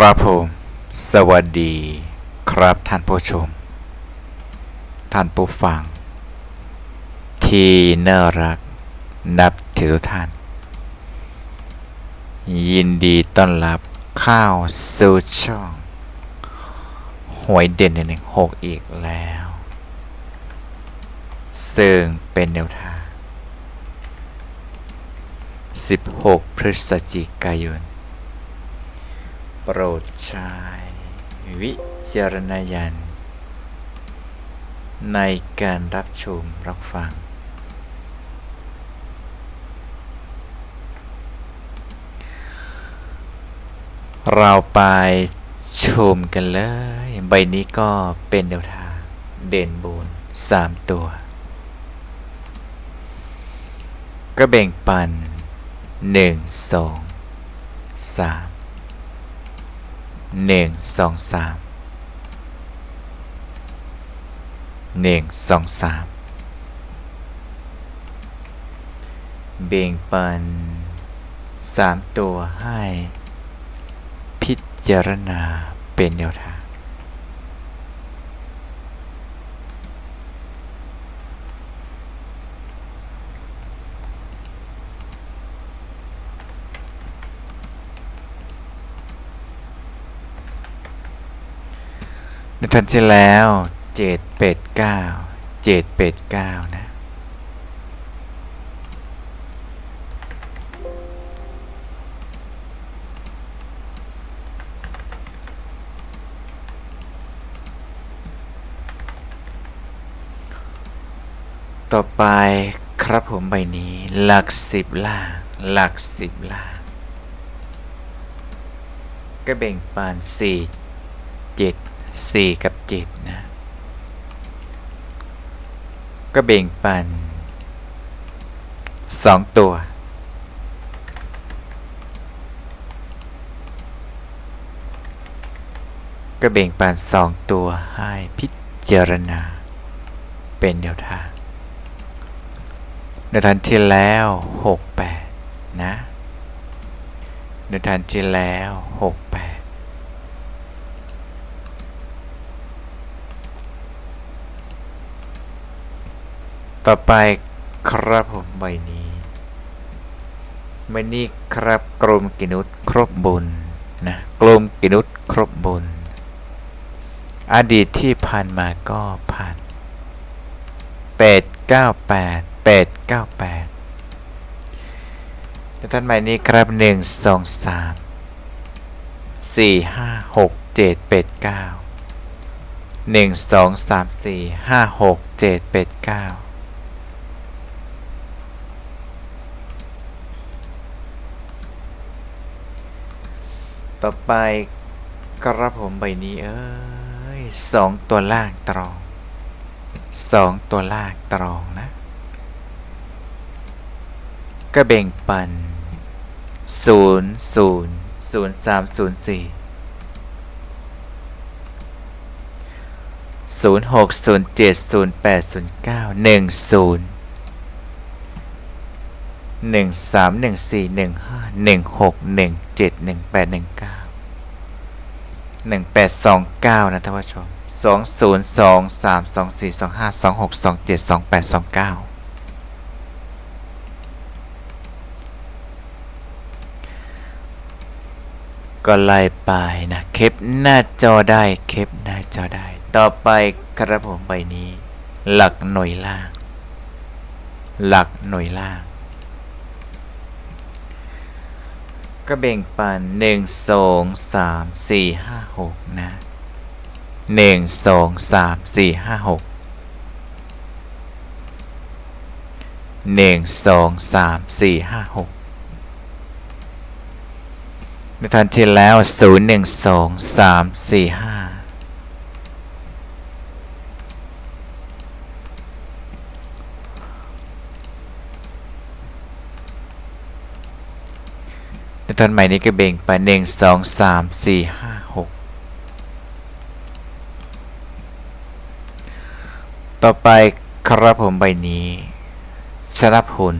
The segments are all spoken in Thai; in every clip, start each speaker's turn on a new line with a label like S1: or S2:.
S1: ครับผม สวัสดีครับท่านผู้ชม ท่านผู้ฟัง ที่น่ารัก นับถือท่าน ยินดีต้อนรับเข้าวสู่ช่องหวยเด่นหนึ่งหกอีกแล้ว ซึ่งเป็นแนวทาง 16 พฤศจิกายน โปรดใช้วิจารณญาณในการรับชมรับฟัง เราไปชมกันเลย ใบนี้ก็เป็นแนวทางเด่นบูนสามตัว ก็แบ่งปันหนึ่งสองสาม หนึ่งสองสามหนึ่งสองสามเบ่งปันสามตัวให้ พิจารณาเป็นแนวทาง ในทันที่แล้วเจ็ดเป็ดเก้าเจ็ดเป็ดเก้านะต่อไปครับผมใบนี้ หลักสิบล่าง หลักสิบล่าง ก็แบ่งปานสี่ 4 กับ 7 นะ ก็เบ่งปัน 2 ตัว ก็เบ่งปัน 2 ตัวให้พิจารณา เป็นแนวทางแนวทางที่แล้ว 68 นะเดีนวทางที่แล้ว 68 ต่อไปครับผมใบนี้ใบนี้ครับกลมกินุษครบบุญนะกลมกินุษครบบุญ อดีตที่ผ่านมาก็ผ่าน8 9 8 8 9 8แล้วท่านใหม่นี้ครับ 1 2 3 4 5 6 7 8 9 1 2 3 4 5 6 7 8 9 ต่อไปกระผมใบนี้เอ้ยสองตัวล่างตรองสองตัวล่างตรองนะก็แบ่งปันศูนย์ศูนย์ศูนย์สามศูนย์สี่ศูนย์หกศูนย์เจ็ดศูนย์แปดศูนย์เก้าหนึ่งศูนย์หนึ่งสามหนึ่งสี่หนึ่งห้าหนึ่งหกหนึ่งเจ็ดหนึ่งแปดหนึ่งเก้า หนึ่งแปดสองเก้านะท่านผู้ชมสองศูนย์สองสามสองสี่สองห้าสองหกสองเจ็ดสองแปดสองเก้าก็ไล่ไปนะเคปหน้าจอได้เคปหน้าจอได้ ต่อไปกระผมใบนี้ หลักหน่วยล่าง หลักหน่วยล่าง ก็เบ่งปันหนึ่งสองสามสี่ห้าหกนะหนึ่งสองสามสี่ห้าหกหนึ่งสองสามสี่ห้าหกในทันที่แล้วศูนย์หนึ่งสองสามสี่ห้า ในตอนใหม่นี้ก็แบ่งไปหนึ่งสองสามสี่ห้าหกต่อไปครับผมใบนี้ชนะพล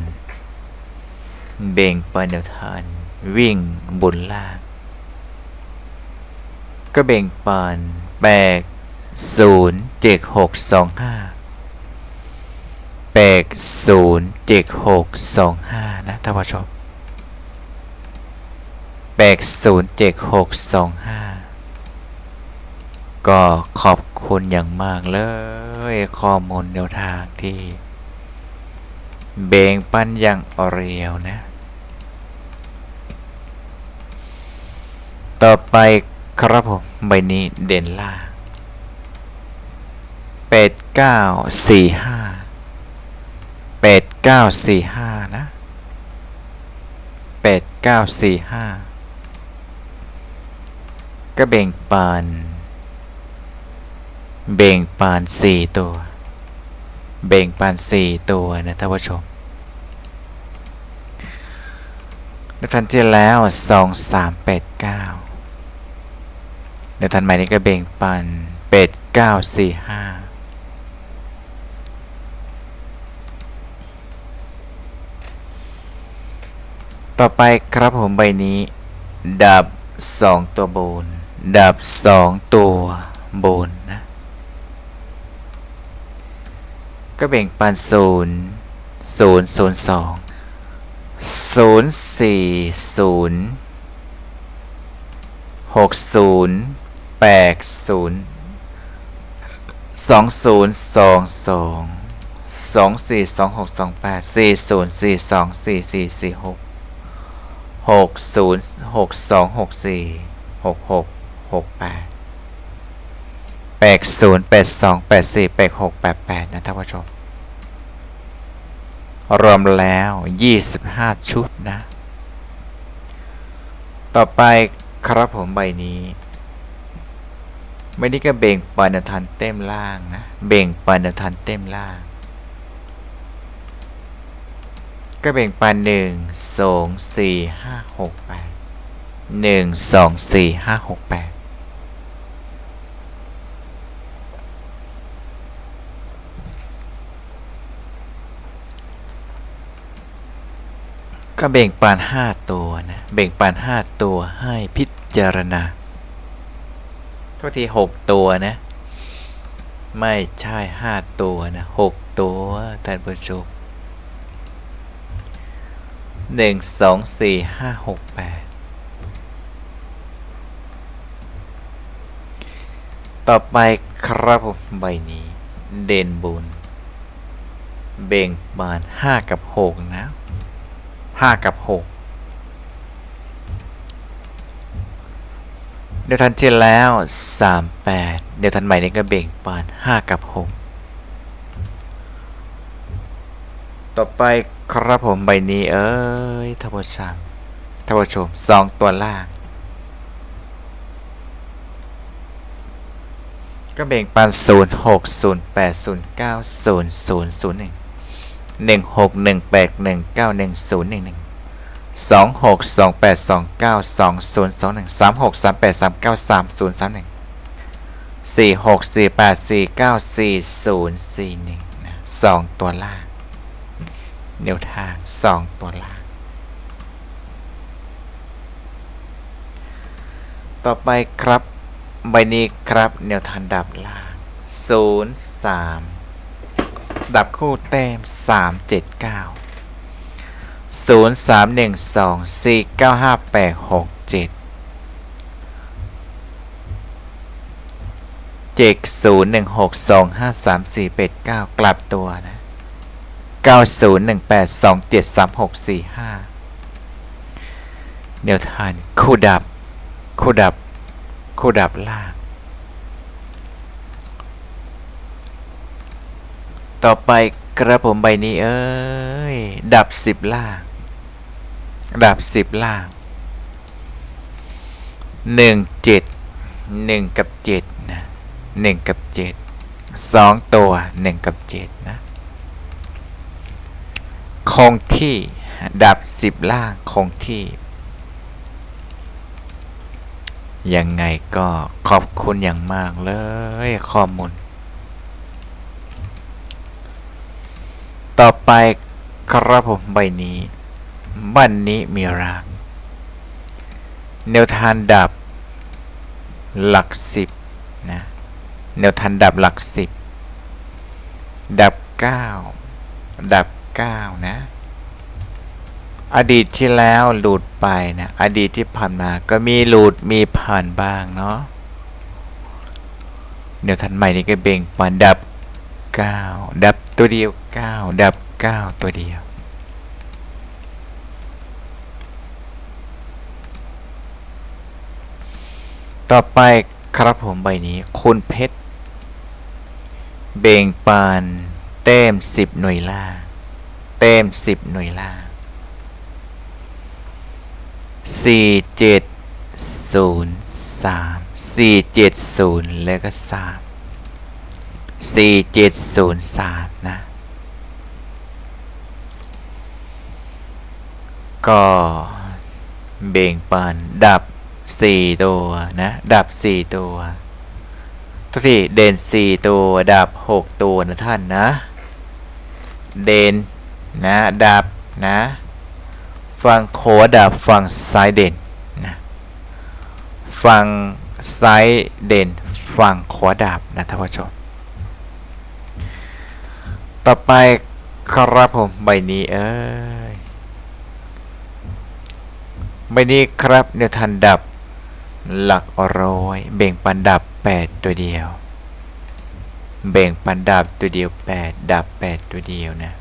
S1: เบ่งไปแนวทางวิ่งบนล่าง ก็แบ่งปันแปดศูนย์เจ็ดหกสองห้าแปดศูนย์เจ็ดหกสองห้านะท่านผู้ชม แปดศูนย์เจ็ดหกสองห้าก็ขอบคุณอย่างมากเลยข้อมูลแนวทางที่แบ่งปันอย่างเรียวนะ ต่อไปครับผมใบนี้เด่นล่างเป็ดเก้าสี่ห้าเป็ดเก้าสี่ห้านะเป็ดเก้าสี่ห้า ก็เบ่งปานเบ่งปานสี่ตัวเบ่งปานสี่ตัวนะท่านผู้ชมในทันที่แล้วสองสามแปดเก้าในทันใหม่นี้ก็เบ่งปันเป็ดเก้าสี่ห้าต่อไปครับผมใบนี้ ดับสองตัวบน ดับสองตัวบนนะก็แบ่งปันศูนย์ศูนย์ศูนย์สองศูนย์สี่ศูนย์หกศูนย์แปดศูนย์สองศูนย์สองสองสองสี่สองหกสองแปดสี่ศูนย์สี่สองสี่สี่สี่หกหกศูนย์หกสองหกสี่หกหก หกแปดแปดศูนย์แปดสองแปดสี่แปดหกแปดแปดนะท่านผู้ชม รวมแล้ว 25 ชุดนะ ต่อไปครับผมใบนี้ไม่ได้ก็เบ่งปานทันเต็มล่างนะ เบ่งปานทันเต็มล่าง ก็เบ่งปานหนึ่งสองสี่ห้าหกแปดหนึ่งสองสี่ห้าหกแปด ก็เบ่งปานห้าตัวนะเบ่งปานห้าตัวให้พิจารณาโทษทีหกตัวนะ ไม่ใช่ห้าตัวนะหกตัวท่านผู้ชมหนึ่งสองสี่ห้าหกแปดต่อไปครับผมใบนี้ เด่นบุญ เบ่งบานห้ากับหกนะ ห้ากับหกเดี๋ยวทันที่แล้วสามแปดเดี๋ยวทันใหม่นี้ก็เบ่งปานห้ากับหกต่อไปครับผมใบนี้เอ้ยท่านผู้ชมท่านผู้ชมสองตัวล่าง ก็เบ่งปานศูนย์หกศูนย์แป ดศูนย์เก้าศูนย์ศูนย์ศูนย์หนึ่งหกหนึ่งแปดหนึ่งเก้าหนึ่งศูนย์หนึ่งสองหกสองแปดสองเก้าสองศูนย์สองหนึ่งสามหกสามแปดสามเก้าสามศูนย์สามหนึ่งสี่หกสี่แปดสี่เก้าสี่ศูนย์สี่หนึ่งนะสองตัวล่างแนวทางสองตัวล่าง ต่อไปครับ ใบนี้ครับแนวทางดับล่างศูนย์สาม ดับคู่แต้มสามเจ็ดเก้าศูนย์สามหนึ่งสองสี่เก้าห้าแปดหกเจ็ดเจ็ดศูนย์หนึ่งหกสองห้าสามสี่แปดเก้ากลับตัวนะเก้าศูนย์หนึ่งแปดสองเจ็ดสามหกสี่ห้าเนียวทานคู่ดับ คู่ดับ คู่ดับล่าง ต่อไปกระผมใบนี้เอ้ย ดับสิบล่าง ดับสิบล่างหนึ่งเจ็ดหนึ่งกับเจ็ดนะหนึ่งกับเจ็ดสองตัวหนึ่งกับเจ็ดนะคงที่ดับสิบล่างคงที่ ยังไงก็ขอบคุณอย่างมากเลยข้อมูล ต่อไปครับผมใบนี้บ้านนี้มีรักแนวทางดับหลักสิบนะแนวทันดับหลักสิบดับเก้าดับเก้านะ อดีตที่แล้วหลุดไปนะอดีตที่ผ่านมาก็มีหลุดมีผ่านบ้างเนาะแนวทันใหม่นี้ก็เบ่งปันดับเก้าดับตัวเดียว เก้าดับเก้าตัวเดียว ต่อไปครับผมใบนี้ คุณเพชร เบ่งปานเต็มสิบหน่วยล่างเต็มสิบหน่วยล่างสี่เจ็ดศูนย์สามสี่เจ็ดศูนย์แล้วก็สามสี่เจ็ดศูนย์สามนะ ก็เบ่งปานดับสี่ตัวนะ ดับสี่ตัวทุกทีเด่นสี่ตัว ดับหกตัวนะท่านนะ เด่นนะ ดับนะ ฝั่งขวาดับฝั่งซ้ายเด่นนะ ฝั่งซ้ายเด่นฝั่งขวาดับนะท่านผู้ชม ต่อไปครับผมใบนี้เอ้ย ใบนี้ครับเดี๋ยวทันดับ หลักร้อยเบ่งปันดับ 8 ตัวเดียว เบ่งปันดับตัวเดียว 8 ดับ 8 ตัวเดียวนะ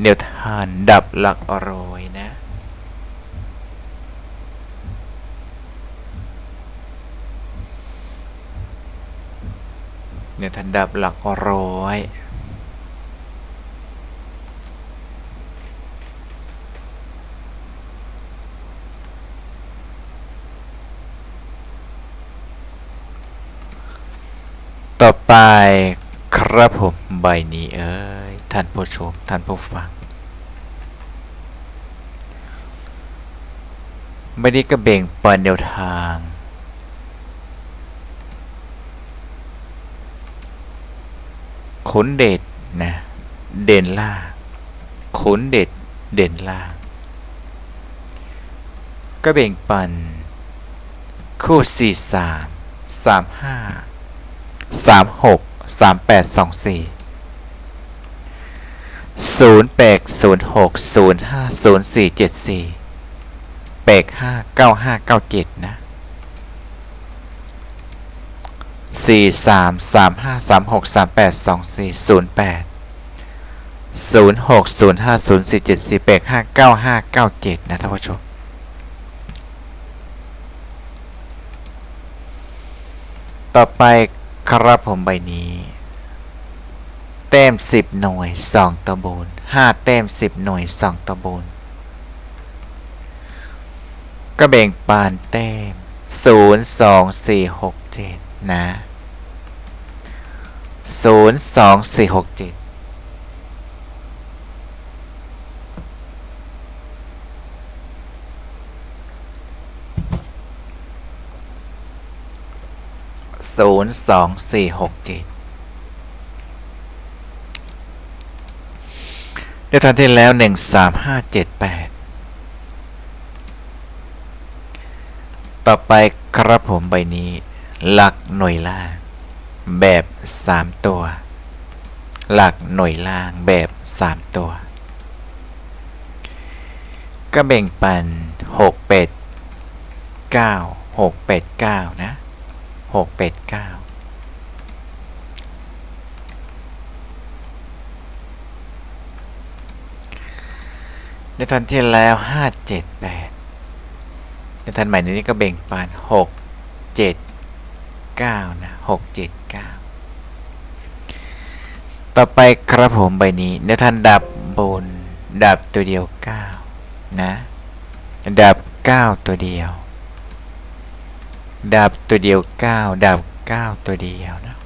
S1: เนียวทานดับหลักร้อยนะเนียทันดับหลักร้อย ต่อไปครับผมใบนี้เอ้ยท่านผู้ชมท่านผู้ฟังใบนี้ก็เบ่งปันแนวทางขนเด็ดนะเด่นล่างขนเด็ดเด่นล่างก็เบ่งปันคู่สี่สามสามห้า สามหกสามแปดสองสี่ศูนย์แปดศูนย์หกศูนย์ห้าศูนย์สี่เจ็ดสี่แปดห้าเก้าห้าเก้าเจ็ดนะสี่สามสามห้าสามหกสามแปดสองสี่ศูนย์แปดศูนย์หกศูนย์ห้าศูนย์สี่เจ็ดสี่แปดห้าเก้าห้าเก้าเจ็ดนะท่านผู้ชมต่อไป ครับผมใบนี้เต้ม 10 หน่วย 2ตะบูน5เต้ม 10 หน่วย 2ตะบูนก็แบ่งปานเต้ม 0 2 4 6 7 นะ 0 2 4 6 7 ศูนย์สองสี่หกเจ็ดเดี๋ยทันที่แล้วหนึ่งสามห้าเจ็ดแปดต่อไปครับผมใบนี้ หลักหน่วยล่าง แบบสามตัว หลักหน่วยล่างแบบสามตัว ก็แบ่งปันหกเป็ดเก้าหกเป็ดเก้านะ หกเป็ดเก้าในทันที่แล้วห้าเจ็ดแปดในทันใหม่นี้ก็เบ่งปานหกเจ็ดเก้านะหกเจ็ดเก้าต่อไปครับผมใบนี้ในทันดับบนดับตัวเดียวเก้านะดับเก้าตัวเดียว ดับตัวเดียวเก้าดับเก้าตัวเดียวนะ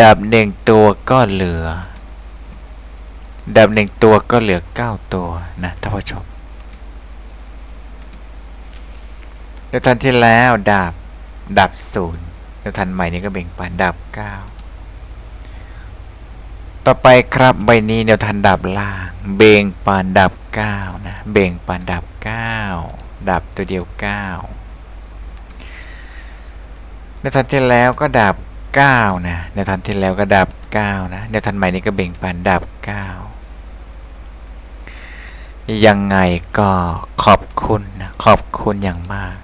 S1: ดับหนึ่งตัวก็เหลือดับหนึ่งตัวก็เหลือเก้าตัวนะท่านผู้ชมเดี๋ยวทันที่แล้วดับดับศูนย์เดี๋ยวทันใหม่นี้ก็เบ่งปันดับเก้าต่อไปครับใบนี้เดี๋ยวทันดับล่าง เบ่งปานดับเก้านะเบ่งปานดับเก้าดับตัวเดียวเก้า ในทันที่แล้วก็ดับ9นะในทันที่แล้วก็ดับ9นะในทันใหม่นี้ก็เบ่งปันดับ 9 ยังไงก็ขอบคุณนะขอบคุณอย่างมาก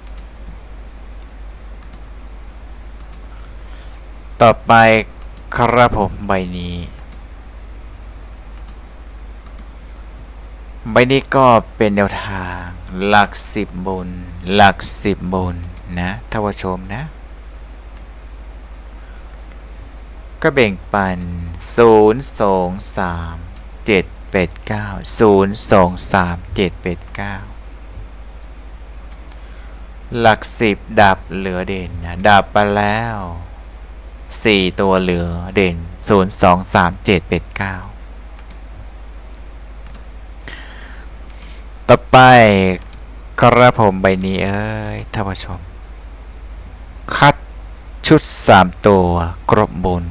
S1: ต่อไปครับผมใบนี้ ใบนี้ก็เป็นแนวทางหลักสิบบน หลักสิบบนนะท่านผู้ชมนะ ก็แบ่งปัน 0 2 3 7 8 9 0 2 3 7 8 9 หลักสิบดับเหลือเด่นนะดับไปแล้ว 4 ตัวเหลือเด่น 0 2 3 7 8 9 ต่อไปกระผมใบนี้เอ้ยท่านผู้ชม คัดชุด 3 ตัวกรบบน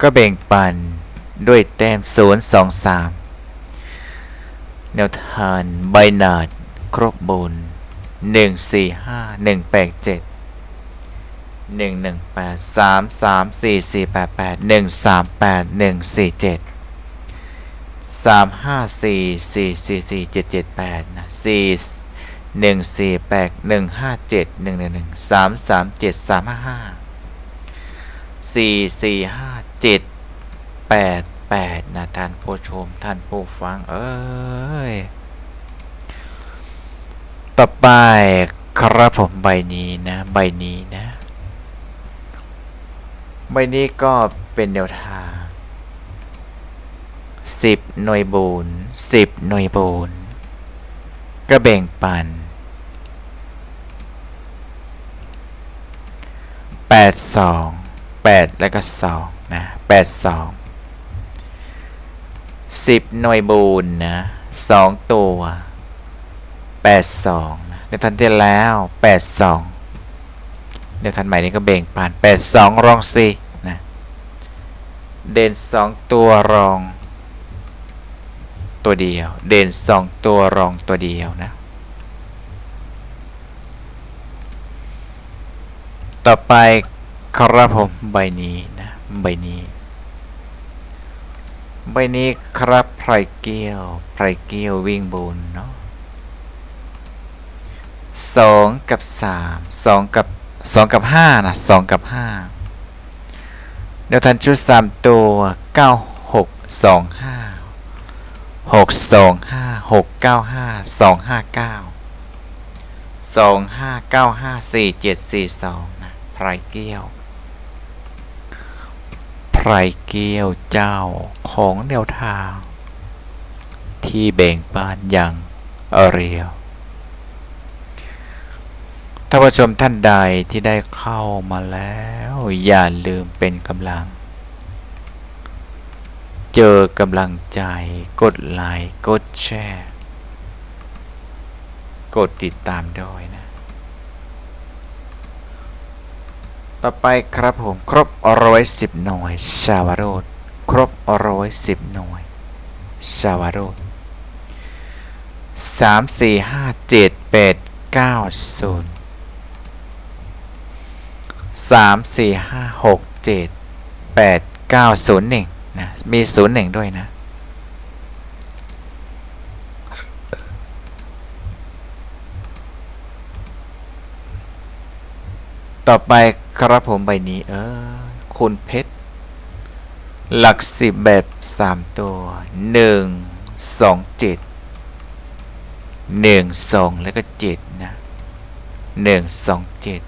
S1: ก็แบ่งปันด้วยแต้ม 023 แนวทานใบนาดครบบน 145187 118334488138147 354444778นะ4 1 4 8 1 5 7 1 1 1 3 3 7 3 5 5 4 4 5 88นะท่านผู้ชมท่านผู้ฟัง เอ้ย ต่อไปครับผมใบนี้นะ ใบนี้นะ ใบนี้ก็เป็นแนวทาง 10 หน่วยบูน10 หน่วยบูนก็แบ่งปัน 82 8 แล้วก็ 2 นะ 82 สิบหน่วยบูนนะสองตัวแปดสองนะในทันที่แล้วแปดสองเดี๋ยวทันใหม่นี้ก็เบ่งปาน 8 2 รอง4นะเด่น 2 ตัวรองตัวเดียว เด่น 2 ตัวรองตัวเดียวนะ ต่อไปครับผมใบนี้นะ ใบนี้ ใบนี้ครับไพรเกียวไพรเกียววิ่งบนเนาะสองกับสามสองกับสองกับห้านะสองกับห้าเดี๋ยวทันชุดสามตัวเก้าหกสองห้าหกสองห้าหกเก้าห้าสองห้าเก้าสองห้าเก้าห้าสี่เจ็ดสี่สองนะไพรเกี้ยว ไพรเกี้ยวเจ้าของแนวทาง ที่แบ่งบานอย่างเรียวท่านผู้ชมท่านใดที่ได้เข้ามาแล้ว อย่าลืมเป็นกำลัง เจอกำลังใจ กดไลค์กดแชร์ กดติดตามด้วยนะ ต่อไปครับผมครบร้อยสิบหน่วยชาวโรดครบร้อยสิบหน่วยชาวโรดสามสี่ห้าเจ็ดแปดเก้าศูนย์สามสี่ห้าหกเจ็ดแปดเก้าศูนย์หนึ่งนะมีศูนย์หนึ่งด้วยนะ ต่อไปครับผมใบนี้ เออคุณเพชร หลักสิบแบบสามตัวหนึ่งสองเจ็ดหนึ่งสองแล้วก็เจ็ดนะหนึ่งสองเจ็ด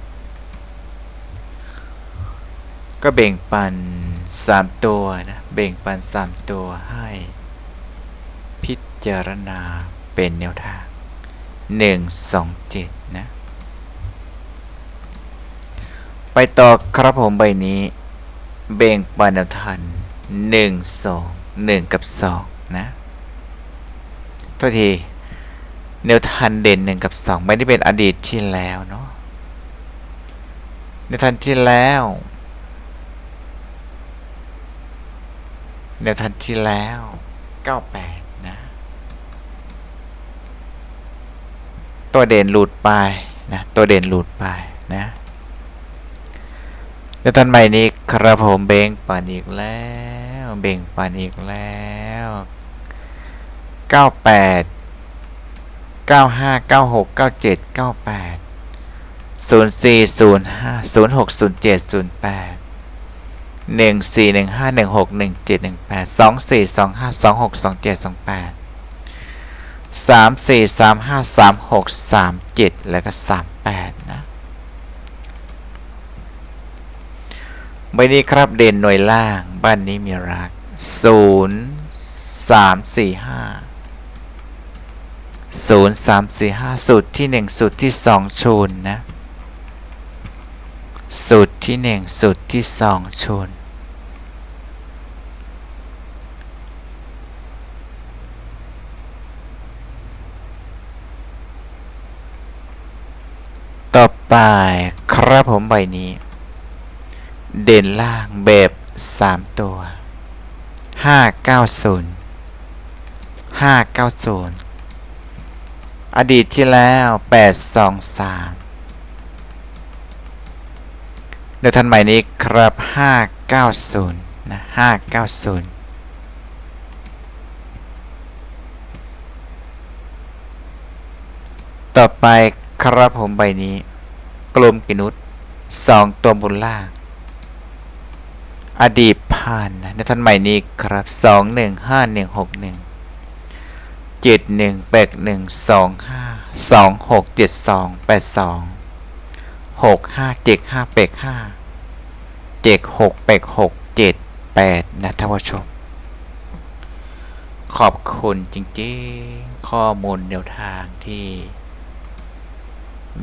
S1: ก็แบ่งปัน 3 ตัวนะ แบ่งปัน 3 ตัวให้ พิจารณาเป็นแนวทาง 1 2 7 นะ ไปต่อครับผมใบนี้แบ่งปันแนวทาง1 2 1กับ2นะโทษทีแนวทางเด่น1กับ2ไม่ได้เป็นอดีตที่แล้วเนาะแนวทางที่แล้วในทันที่แล้ว98นะ ตัวเด่นหลุดไปนะ ตัวเด่นหลุดไปนะ เดี๋ยวตอนใหม่นี้ครับผมเบงปันอีกแล้ว เบงปันอีกแล้ว 98 95 96 97 98 04 05 06 07 08 14 15 16 17 18 24 25 26 27 28 3 4 3 5 3 6 3 7 แล้วก็ 38 นะ ใบนี้ครับเด่นหน่วยล่าง บ้านนี้มีรัก0 3 4 5 0 3 4 5สูตรที่1สูตรที่2ชูนนะสูตรที่1สูตรที่2ชูนต่อไปครับผมใบนี้ เด่นล่างแบบ 3 ตัว 590 590 อดีตที่แล้ว 823 เดี๋ยวทันใหม่นี้ครับ 590 นะ 590ต่อไปครับผมใบนี้ กลมกินุษสองตัวบนล่าง อดีตผ่านในท่านใหม่นี้ครับสองหนึ่งห้าหนึ่งหกหนึ่งเจ็ดหนึ่งแปดหนึ่งสองห้าสองหกเจ็ดสองแปดสองหกห้าเจ็ดห้าแปดห้าเจ็ดหกแปดหกเจ็ดแปดนะท่านผู้ชม ขอบคุณจริงๆ ข้อมูลแนวทางที่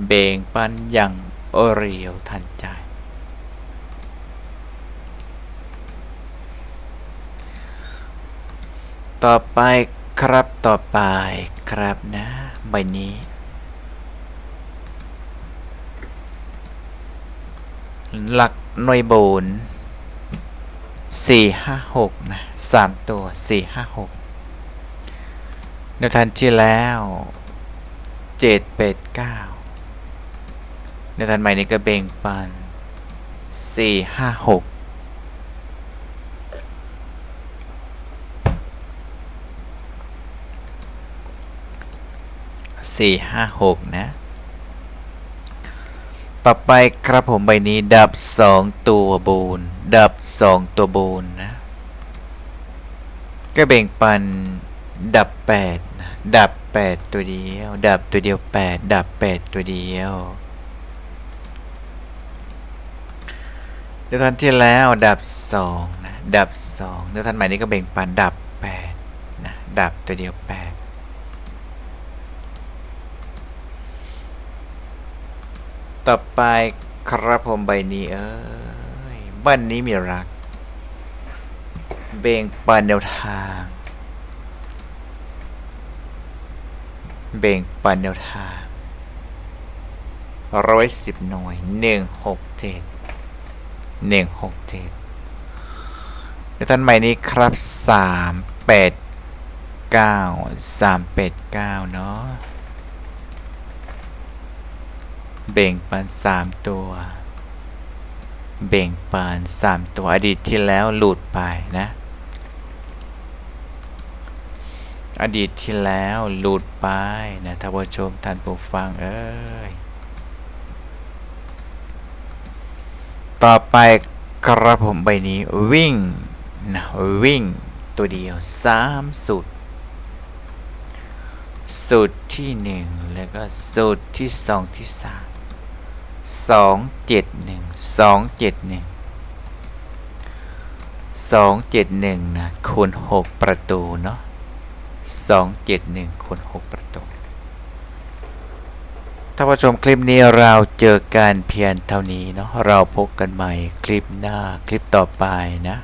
S1: เบ่งปันอย่างโอเรียวทันใจ ต่อไปครับต่อไปครับนะใบนี้ หลักหน่วยโบนสี่ห้าหกนะสามตัวสี่ห้าหกในทันที่แล้วเจ็ดเป็ดเก้าในทันใหม่นี้ก็เบ่งปันสี่ห้าหก 4 5 6 นะ ต่อไปครับผมใบนี้ดับ 2 ตัวบูนดับ 2 ตัวบูนนะ ก็เบ่งปันดับ 8 นะ ดับ 8 ตัวเดียว ดับตัวเดียว 8 ดับ 8 ตัวเดียวเดือนที่แล้วดับ2นะดับ2เดือนใหม่นี้ก็เบ่งปันดับ8นะดับตัวเดียว 8 ต่อไปครับผมใบนี้เอ้ยบ้านนี้มีรัก เบ่งปันแนวทาง เบ่งปันแนวทางร้อยสิบหน่วยหนึ่งหกเจ็ดหนึ่งหกเจ็ดเดี๋ยวท่านใหม่นี้ครับสามแปดเก้าสามแปดเก้าเนาะ เบ่งปันสามตัวเบ่งปันสามตัวอดีตที่แล้วหลุดไปนะ อดีตที่แล้วหลุดไปนะท่านผู้ชมท่านผู้ฟังเอ้ยต่อไปกระผมใบนี้วิ่งนะวิ่งตัวเดียวสามสุด สุดที่หนึ่งแล้วก็สุดที่สองที่สาม สองเจ็ดหนึ่งสองเจ็ดหนึ่งสองเจ็ดหนึ่งนะคูณหกประตูเนาะสองเจ็ดหนึ่งคูณหกประตูท่านผู้ชมคลิปนี้เราเจอกันเพียงเท่านี้เนาะเราพบกันใหม่คลิปหน้าคลิปต่อไปนะ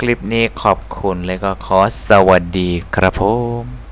S1: คลิปนี้ขอบคุณและก็ขอสวัสดีครับผม